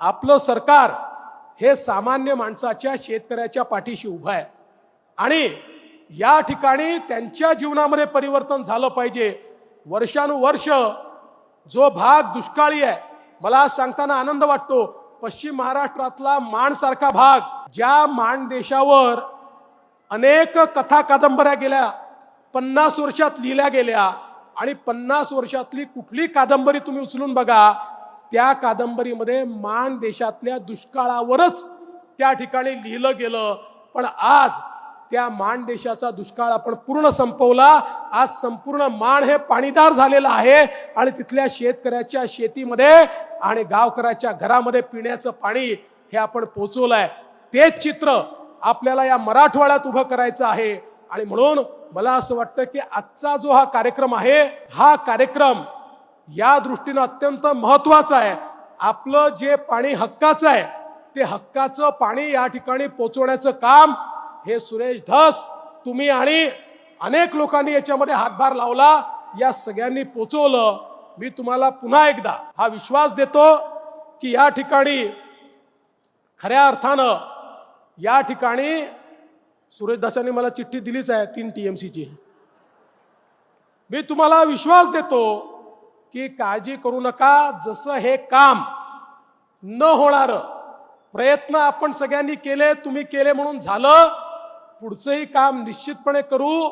आपलं सरकार हे सामान्य माणसाच्या शेतकऱ्याच्या पाठीशी उभं आहे. आणि या ठिकाणी त्यांच्या जीवनामध्ये परिवर्तन झालं पाहिजे. वर्षानुवर्ष जो भाग दुष्काळी आहे मला सांगताना आनंद वाटतो. पश्चिम महाराष्ट्रातला माण सारखा भाग ज्या माण देशावर अनेक कथा कादंबऱ्या गेल्या पन्नास वर्षात लिहिल्या गेल्या आणि पन्नास वर्षातली कुठली कादंबरी तुम्ही उचलून बघा त्या कादंबरीमध्ये मान देशातल्या दुष्काळावरच त्या ठिकाणी लिहिलं गेलं. पण आज त्या मान देशाचा दुष्काळ आपण पूर्ण संपवला. आज संपूर्ण मान हे पाणीदार झालेलं आहे. आणि तिथल्या शेतकऱ्याच्या शेतीमध्ये आणि गावकऱ्याच्या घरामध्ये पिण्याचं पाणी हे आपण पोचवलंय. तेच चित्र आपल्याला या मराठवाड्यात उभं करायचं आहे. आणि म्हणून मला असं वाटतं की आजचा जो हा कार्यक्रम आहे हा कार्यक्रम या दृष्टीनं अत्यंत महत्वाचं आहे. आपलं जे पाणी हक्काचं आहे ते हक्काचं पाणी या ठिकाणी पोचवण्याचं काम हे सुरेश धस तुम्ही आणि अनेक लोकांनी याच्यामध्ये हातभार लावला. या सगळ्यांनी पोचवलं. मी तुम्हाला पुन्हा एकदा हा विश्वास देतो की या ठिकाणी खऱ्या अर्थानं या ठिकाणी सुरेश दासांनी मला चिठ्ठी दिलीच आहे तीन टीएमसीची. मी तुम्हाला विश्वास देतो की काळजी करू नका जसं हे काम न होणार प्रयत्न आपण सगळ्यांनी केले तुम्ही केले म्हणून झालं पुढचंही काम निश्चितपणे करू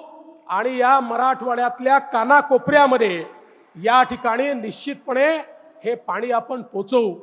आणि या मराठवाड्यातल्या कानाकोपऱ्यामध्ये या ठिकाणी निश्चितपणे हे पाणी आपण पोचवू.